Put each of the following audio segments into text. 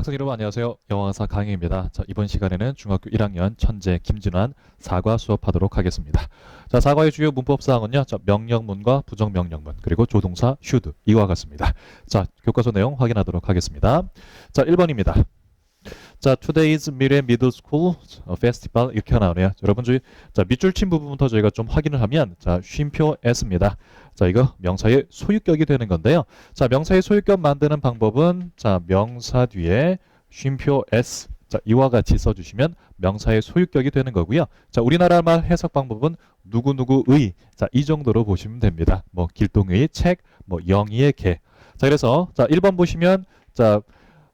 학생 여러분 안녕하세요. 영어강사 강희입니다. 자, 이번 시간에는 중학교 1학년 천재 김진환 사과 수업하도록 하겠습니다. 자, 사과의 주요 문법 사항은요. 자, 명령문과 부정명령문 그리고 조동사 should 이와 같습니다. 자, 교과서 내용 확인하도록 하겠습니다. 자, 1번입니다. 자, today's 미래 school festival 이렇게 나오네요. 여러분 저희 자, 밑줄 친 부분부터 저희가 좀 확인을 하면 자, 쉼표 s입니다. 자, 이거 명사의 소유격이 되는 건데요. 자, 명사의 소유격 만드는 방법은 자, 명사 뒤에 쉼표 s 자, 이와 같이 써 주시면 명사의 소유격이 되는 거고요. 자, 우리나라 말 해석 방법은 누구누구의 자, 이 정도로 보시면 됩니다. 뭐 길동의 책, 뭐 영희의 개. 자, 그래서 자, 1번 보시면 자,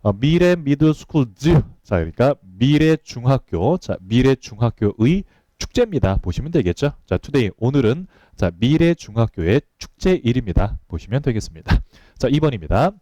어, 미래 미들 스쿨즈. 자 그러니까 미래 중학교. 자 미래 중학교의 축제입니다. 보시면 되겠죠? 자 투데이 오늘은 자 미래 중학교의 축제일입니다. 보시면 되겠습니다. 자 2번입니다.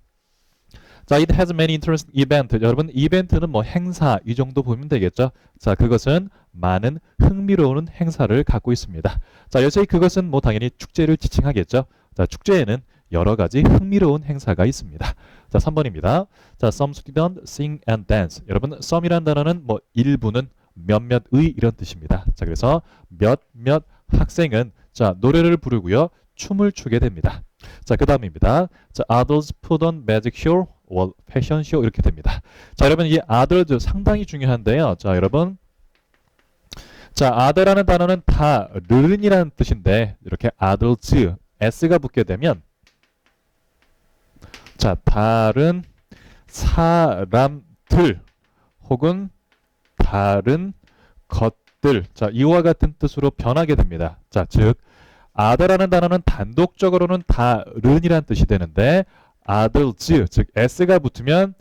자 it has many interesting event. 여러분 이벤트는 뭐 행사 이 정도 보면 되겠죠? 자 그것은 많은 흥미로운 행사를 갖고 있습니다. 자 여기서 그것은 뭐 당연히 축제를 지칭하겠죠? 자 축제에는 여러 가지 흥미로운 행사가 있습니다. 자, 3번입니다. 자, some students sing and dance. 여러분, some이라는 단어는 뭐 일부는 몇몇의 이런 뜻입니다. 자, 그래서 몇몇 학생은 자, 노래를 부르고요. 춤을 추게 됩니다. 자, 그다음입니다. 자, others put on magic show or fashion show 이렇게 됩니다. 자, 여러분 이 others 상당히 중요한데요. 자, 여러분 자, other라는 단어는 다른이라는 뜻인데 이렇게 others s가 붙게 되면 자, 다른 사람들 혹은 다른 것들. 자, 이와 같은 뜻으로 변하게 됩니다. 자, 즉 아들라는 단어는 단독적으로는 다른이란 뜻이 되는데 others, 즉 s가 붙으면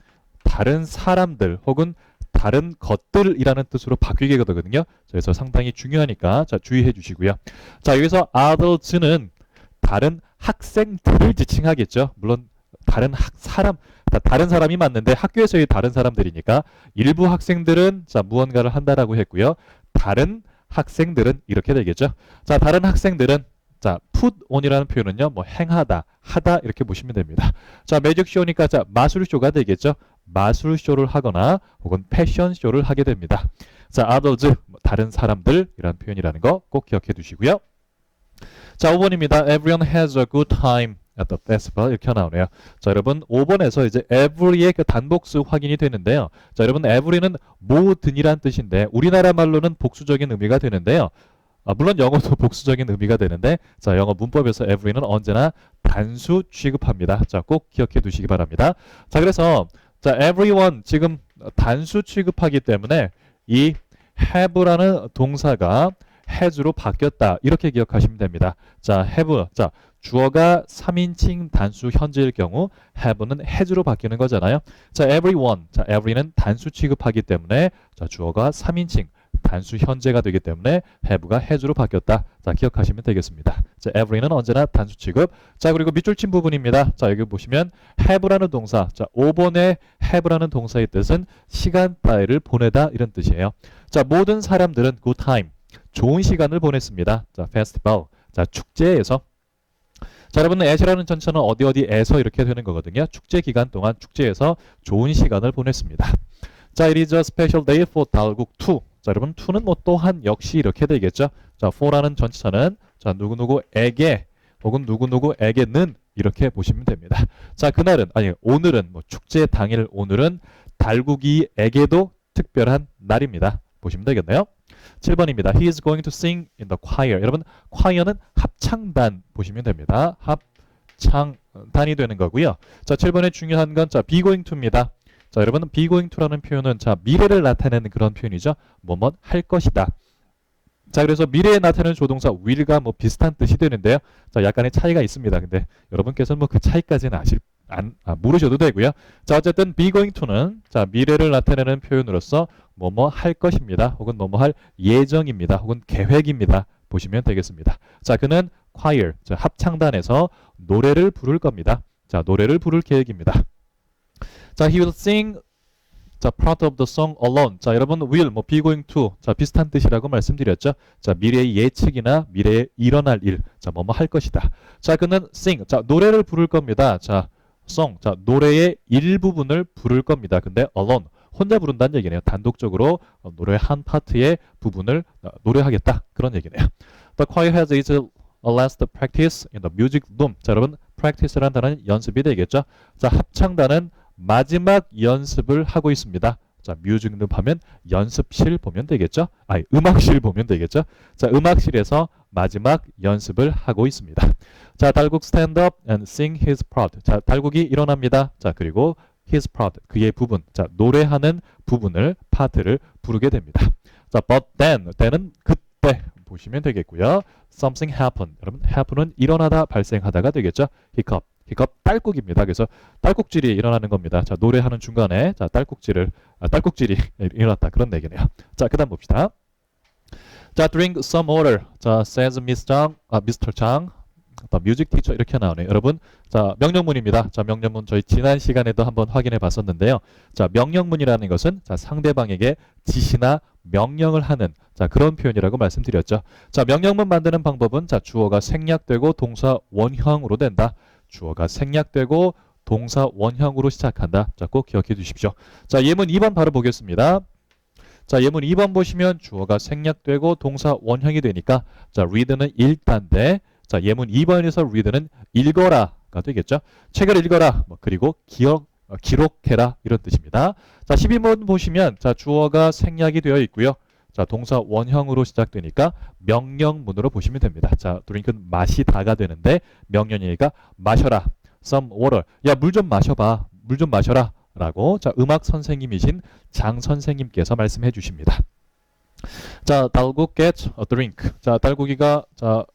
다른 사람들 혹은 다른 것들이라는 뜻으로 바뀌게 되거든요. 그래서 상당히 중요하니까 자 주의해 주시고요. 자 여기서 others는 다른 학생들을 지칭하겠죠. 물론 다른 학, 사람 다, 다른 사람이 맞는데 학교에서의 다른 사람들이니까 일부 학생들은 자 무언가를 한다라고 했고요. 다른 학생들은 이렇게 되겠죠. 자 다른 학생들은 자 put on이라는 표현은요 뭐 행하다 하다 이렇게 보시면 됩니다. 자 매직 쇼니까 자 마술쇼가 되겠죠. 마술쇼를 하거나 혹은 패션쇼를 하게 됩니다. 자 others 뭐 다른 사람들이라는 표현이라는 거 꼭 기억해 두시고요. 자 5번입니다. Everyone has a good time. At the festival 이렇게 나오네요. 자, 여러분 5번에서 이제 every의 그 단복수 확인이 되는데요. 자, 여러분 every는 모든이란 뜻인데 우리나라 말로는 복수적인 의미가 되는데요. 아, 물론 영어도 복수적인 의미가 되는데 자, 영어 문법에서 every는 언제나 단수 취급합니다. 자, 꼭 기억해 두시기 바랍니다. 자, 그래서 자, everyone 지금 단수 취급하기 때문에 이 have라는 동사가 has로 바뀌었다. 이렇게 기억하시면 됩니다. 자, have. 자, 주어가 3인칭 단수 현재일 경우 have는 has로 바뀌는 거잖아요. 자, everyone. 자, every는 단수 취급하기 때문에 자, 주어가 3인칭 단수 현재가 되기 때문에 have가 has로 바뀌었다. 자, 기억하시면 되겠습니다. 자, every는 언제나 단수 취급. 자, 그리고 밑줄 친 부분입니다. 자, 여기 보시면 have라는 동사. 자, 5번의 have라는 동사의 뜻은 시간 따위를 보내다 이런 뜻이에요. 자, 모든 사람들은 good time. 좋은 시간을 보냈습니다. 자, festival. 자, 축제에서 자, 여러분 at이라는 전체는 어디 어디에서 이렇게 되는 거거든요. 축제 기간 동안 축제에서 좋은 시간을 보냈습니다. 자, it is a special day for 달국 2. 자, 여러분 2는 뭐 또한 역시 이렇게 되겠죠. 자, for라는 전체는 자, 누구누구에게 혹은 누구누구에게는 이렇게 보시면 됩니다. 자, 그날은 아니 오늘은 뭐 축제 당일 오늘은 달국이에게도 특별한 날입니다. 보시면 되겠네요. 7번입니다. He is going to sing in the choir. 여러분, choir는 합창단 보시면 됩니다. 합창단이 되는 거고요. 자, 7번에 중요한 건 자, be going to입니다. 자, 여러분, be going to라는 표현은 자, 미래를 나타내는 그런 표현이죠. 뭐뭐 할 것이다. 자, 그래서 미래에 나타내는 조동사 will과 뭐 비슷한 뜻이 되는데요. 자, 약간의 차이가 있습니다. 근데 여러분께서는 뭐 그 차이까지는 아실 안, 아, 모르셔도 되고요. 자, 어쨌든 be going to는 자, 미래를 나타내는 표현으로서 뭐뭐 할 것입니다. 혹은 뭐뭐 할 예정입니다. 혹은 계획입니다. 보시면 되겠습니다. 자, 그는 choir, 자, 합창단에서 노래를 부를 겁니다. 자, 노래를 부를 계획입니다. 자, he will sing 자, part of the song alone. 자, 여러분 will 뭐 be going to 자, 비슷한 뜻이라고 말씀드렸죠. 자, 미래의 예측이나 미래에 일어날 일. 자, 뭐뭐 할 것이다. 자, 그는 sing. 자, 노래를 부를 겁니다. 자, song. 자, 노래의 일부분을 부를 겁니다. 근데 alone. 혼자 부른다는 얘기네요. 단독적으로 어, 노래 한 파트의 부분을 어, 노래하겠다. 그런 얘기네요. The choir has its last practice in the music room. 자, 여러분, practice라는 단어는 연습이 되겠죠. 자, 합창단은 마지막 연습을 하고 있습니다. 자, 뮤직 룸 하면 연습실 보면 되겠죠. 아니, 음악실 보면 되겠죠. 자, 음악실에서 마지막 연습을 하고 있습니다. 자, 달국 stand up and sing his part. 자, 달국이 일어납니다. 자, 그리고 his part 그의 부분. 자, 노래하는 부분을 파트를 부르게 됩니다. 자, but then then은 그때 보시면 되겠고요. something happened. 여러분, happen은 일어나다 발생하다가 되겠죠. hiccup. hiccup 딸꾹입니다. 그래서 딸꾹질이 일어나는 겁니다. 자, 노래하는 중간에 자, 딸꾹질을 아, 딸꾹질이 일어났다. 그런 얘기네요. 자, 그다음 봅시다. 자, drink some water. 자, says Miss Chang, 아, Mr. Chang. 또 뮤직 티처 이렇게 나오네요. 여러분, 자, 명령문입니다. 자, 명령문 저희 지난 시간에도 한번 확인해 봤었는데요. 자, 명령문이라는 것은 자, 상대방에게 지시나 명령을 하는 자, 그런 표현이라고 말씀드렸죠. 자, 명령문 만드는 방법은 자, 주어가 생략되고 동사 원형으로 된다. 주어가 생략되고 동사 원형으로 시작한다. 자, 꼭 기억해 주십시오. 자, 예문 2번 바로 보겠습니다. 자, 예문 2번 보시면 주어가 생략되고 동사 원형이 되니까 자, read는 읽다인데 자, 예문 2번에서 read는 읽어라가 되겠죠. 책을 읽어라. 뭐 그리고 기억 어, 기록해라 이런 뜻입니다. 자, 12번 보시면 자, 주어가 생략이 되어 있고요. 자, 동사 원형으로 시작되니까 명령문으로 보시면 됩니다. 자, 드링크는 마시다가 되는데 명령이니까 마셔라. some water. 야, 물 좀 마셔 봐. 물 좀 마셔라. 라고 자, 음악 선생님이신 장 선생님께서 말씀해 주십니다. 자, 달국 get a drink. 자, 달국이가 자,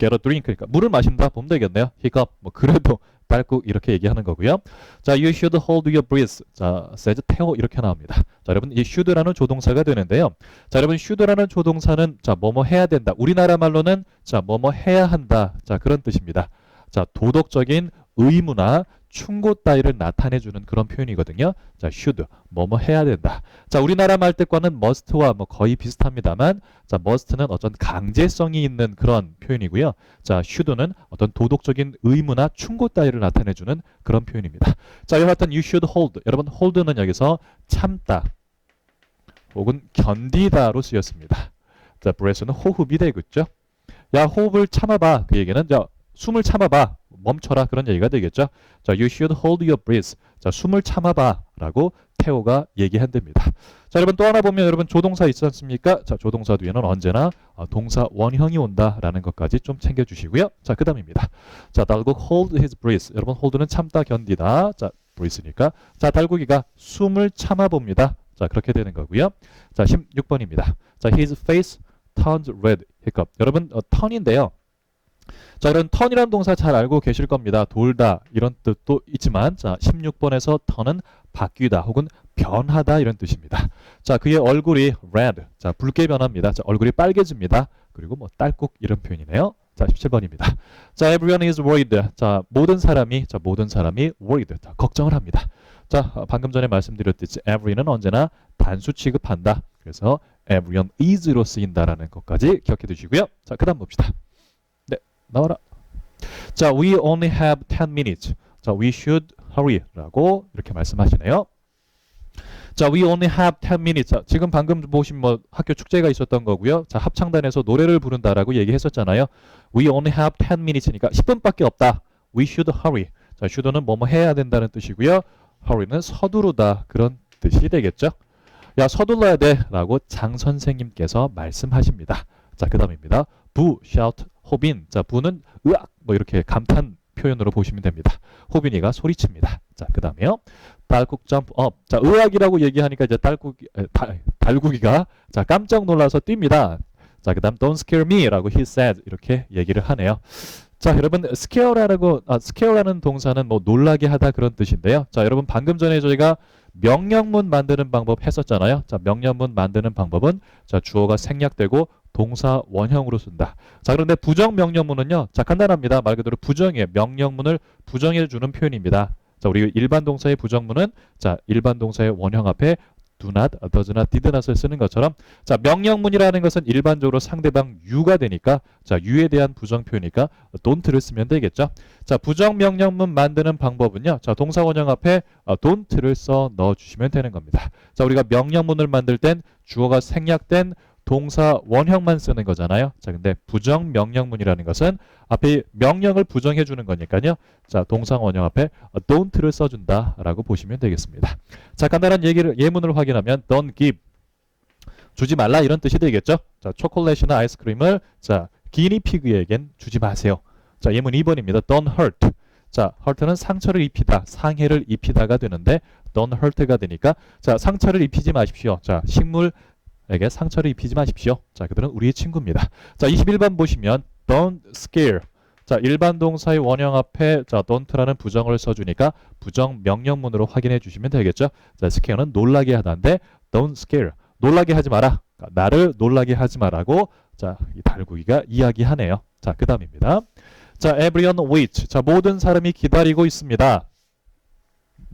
get a drink 그러니까 물을 마신다 보면 되겠네요. hiccup. 뭐 그래도 달국 이렇게 얘기하는 거고요. 자, you should hold your breath. 자, says 태워 이렇게 나옵니다. 자, 여러분 이 should라는 조동사가 되는데요. 자, 여러분 should라는 조동사는 자, 뭐뭐 해야 된다. 우리나라 말로는 자, 뭐뭐 해야 한다. 자, 그런 뜻입니다. 자, 도덕적인 의무나 충고 따위를 나타내 주는 그런 표현이거든요. 자, should 뭐뭐 해야 된다. 자, 우리나라 말뜻과는 must와 뭐 거의 비슷합니다만 자, must는 어떤 강제성이 있는 그런 표현이고요. 자, should는 어떤 도덕적인 의무나 충고 따위를 나타내 주는 그런 표현입니다. 자, 같은 you should hold. 여러분 hold는 여기서 참다 혹은 견디다로 쓰였습니다. 자, breath는 호흡이 되겠죠. 야, 호흡을 참아봐. 그 얘기는 자, 숨을 참아봐. 멈춰라. 그런 얘기가 되겠죠. 자, you should hold your breath. 자, 숨을 참아봐. 라고 태호가 얘기한답니다. 자, 여러분 또 하나 보면 여러분 조동사 있지 않습니까? 자, 조동사 뒤에는 언제나 어, 동사 원형이 온다라는 것까지 좀 챙겨주시고요. 자, 그 다음입니다. 자, 달국 hold his breath. 여러분 hold는 참다, 견디다. 자, breath니까. 자, 달국이가 숨을 참아봅니다. 자, 그렇게 되는 거고요. 자, 16번입니다. 자, his face turned red. 여러분 어, 턴인데요. 자, 이런 턴이라는 동사 잘 알고 계실 겁니다. 돌다 이런 뜻도 있지만 자, 16번에서 턴은 바뀌다 혹은 변하다 이런 뜻입니다. 자, 그의 얼굴이 red. 자, 붉게 변합니다. 자, 얼굴이 빨개집니다. 그리고 뭐 딸꾹 이런 표현이네요. 자, 17번입니다. 자, everyone is worried. 자, 모든 사람이 자, 모든 사람이 worried. 자, 걱정을 합니다. 자, 어, 방금 전에 말씀드렸듯이 every는 언제나 단수 취급한다. 그래서 everyone is로 쓰인다라는 것까지 기억해 두시고요. 자, 그다음 봅시다. 나와라. 자, we only have 10 minutes. 자, we should hurry라고 이렇게 말씀하시네요. 자, we only have 10 minutes. 자, 지금 방금 보신 뭐 학교 축제가 있었던 거고요. 자, 합창단에서 노래를 부른다라고 얘기했었잖아요. We only have 10 minutes니까 10분밖에 없다. We should hurry. 자, should는 뭐뭐 해야 된다는 뜻이고요. hurry는 서두르다 그런 뜻이 되겠죠. 야, 서둘러야 돼라고 장 선생님께서 말씀하십니다. 자, 그다음입니다. 부, shout, 호빈. 자, 부는 으악 뭐 이렇게 감탄 표현으로 보시면 됩니다. 호빈이가 소리칩니다. 자, 그다음에요. 달국 점프 업. 자, 의학이라고 얘기하니까 이제 에, 달, 달국이가 자, 깜짝 놀라서 뜁니다. 자, 그다음 don't scare me라고 he said 이렇게 얘기를 하네요. 자, 여러분 scare라고 아, scare라는 동사는 뭐 놀라게 하다 그런 뜻인데요. 자, 여러분 방금 전에 저희가 명령문 만드는 방법 했었잖아요. 자, 명령문 만드는 방법은 자, 주어가 생략되고 동사 원형으로 쓴다. 자, 그런데 부정 명령문은요. 자, 간단합니다. 말 그대로 부정이에요. 명령문을 부정해 주는 표현입니다. 자, 우리 일반 동사의 부정문은 자, 일반 동사의 원형 앞에 do not, does not, did not을 쓰는 것처럼 자 명령문이라는 것은 일반적으로 상대방 you가 되니까 자 you에 대한 부정 표현이니까 don't를 쓰면 되겠죠. 자 부정 명령문 만드는 방법은요. 자 동사 원형 앞에 어, don't를 써 넣어 주시면 되는 겁니다. 자 우리가 명령문을 만들 땐 주어가 생략된 동사 원형만 쓰는 거잖아요. 자, 근데 부정 명령문이라는 것은 앞에 명령을 부정해 주는 거니까요. 자, 동사 원형 앞에 don't를 써 준다라고 보시면 되겠습니다. 자, 간단한 얘기를 예문을 확인하면 don't give 주지 말라 이런 뜻이 되겠죠. 자, 초콜릿이나 아이스크림을 자 기니피그에겐 주지 마세요. 자, 예문 2번입니다. don't hurt. 자, hurt는 상처를 입히다, 상해를 입히다가 되는데 don't hurt가 되니까 자, 상처를 입히지 마십시오. 자, 식물 에게 상처를 입히지 마십시오. 자, 그들은 우리의 친구입니다. 자, 21번 보시면 don't scare. 자, 일반 동사의 원형 앞에 자, don't라는 부정을 써 주니까 부정 명령문으로 확인해 주시면 되겠죠. 자, scare는 놀라게 하다인데 don't scare. 놀라게 하지 마라. 그러니까 나를 놀라게 하지 마라고 자, 이 달구기가 이야기하네요. 자, 그 다음입니다. 자, everyone wait. 자, 모든 사람이 기다리고 있습니다.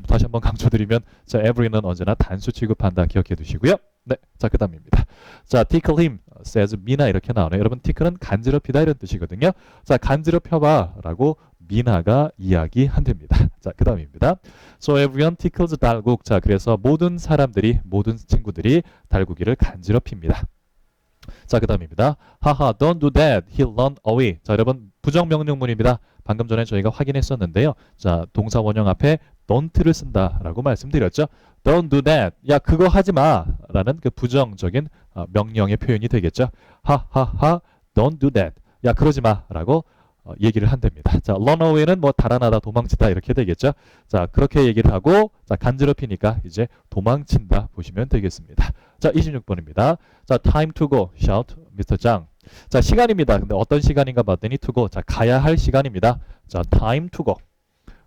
다시 한번 강조드리면 자, every는 언제나 단수 취급한다 기억해 두시고요. 네, 자, 그 다음입니다. 자, tickle him, says 미나 이렇게 나오네요. 여러분, tickle은 간지럽히다 이런 뜻이거든요. 자, 간지럽혀봐 라고 미나가 이야기한답니다. 자, 그 다음입니다. So everyone tickles 달국. 자, 그래서 모든 사람들이, 모든 친구들이 달구기를 간지럽힙니다. 자, 그 다음입니다. 하하, don't do that. He'll run away. 자, 여러분, 부정명령문입니다. 방금 전에 저희가 확인했었는데요. 자, 동사 원형 앞에 don't를 쓴다라고 말씀드렸죠. Don't do that. 야, 그거 하지 마. 라는 그 부정적인 어, 명령의 표현이 되겠죠. 하하하, don't do that. 야, 그러지 마. 라고 어, 얘기를 한답니다. 자, run away는 뭐 달아나다, 도망치다 이렇게 되겠죠. 자, 그렇게 얘기를 하고 자, 간지럽히니까 이제 도망친다 보시면 되겠습니다. 자, 26번입니다. 자, time to go. shout Mr. 장. 자, 시간입니다. 근데 어떤 시간인가 봤더니 to go. 자, 가야 할 시간입니다. 자, time to go.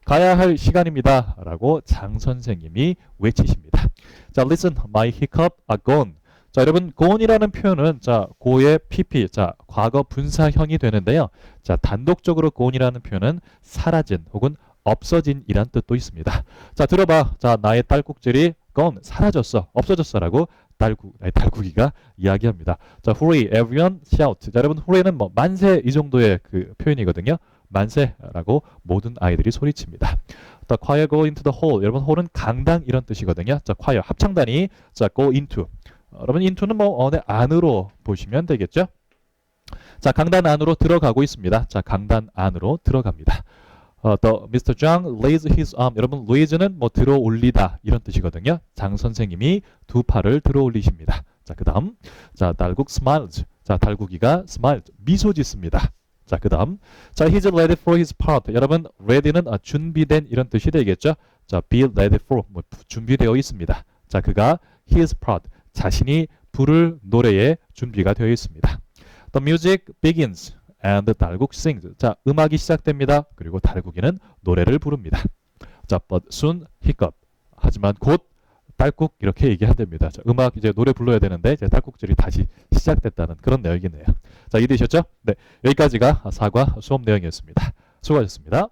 가야 할 시간입니다. 라고 장 선생님이 외치십니다. 자, listen, my hiccup are gone. 자, 여러분, gone이라는 표현은 자, go의 pp, 자, 과거 분사형이 되는데요. 자, 단독적으로 gone이라는 표현은 사라진 혹은 없어진 이란 뜻도 있습니다. 자, 들어봐. 자, 나의 딸꾹질이 gone, 사라졌어, 없어졌어라고 딸구, 아니, 딸구기가 이야기합니다. 자, hooray, everyone shout. 자, 여러분, hurray는 뭐 만세 이 정도의 그 표현이거든요. 만세라고 모든 아이들이 소리칩니다. The choir go into the hall. 여러분 홀은 강당 이런 뜻이거든요. 자, choir 합창단이 자 go into. 어, 여러분 into는 뭐 어느 안으로 보시면 되겠죠. 자, 강단 안으로 들어가고 있습니다. 자, 강단 안으로 들어갑니다. 어, the Mr. Zhang lays his arm. 여러분, raise는 뭐 들어 올리다 이런 뜻이거든요. 장 선생님이 두 팔을 들어 올리십니다. 자, 그다음 자, 달국 smiles. 자, 달국이가 smile 미소 짓습니다. 자, 그 다음. 자, he's ready for his part. 여러분, ready는 아, 준비된 이런 뜻이 되겠죠? 자, be ready for. 뭐, 준비되어 있습니다. 자, 그가 his part. 자신이 부를 노래에 준비가 되어 있습니다. The music begins and 달국 sings. 자, 음악이 시작됩니다. 그리고 달국이는 노래를 부릅니다. 자, but soon hiccup. 하지만 곧 딸꾹 이렇게 얘기한답니다. 자, 음악 이제 노래 불러야 되는데 이제 딸꾹질이 다시 시작됐다는 그런 내용이네요. 자, 이해되셨죠? 네, 여기까지가 사과 수업 내용이었습니다. 수고하셨습니다.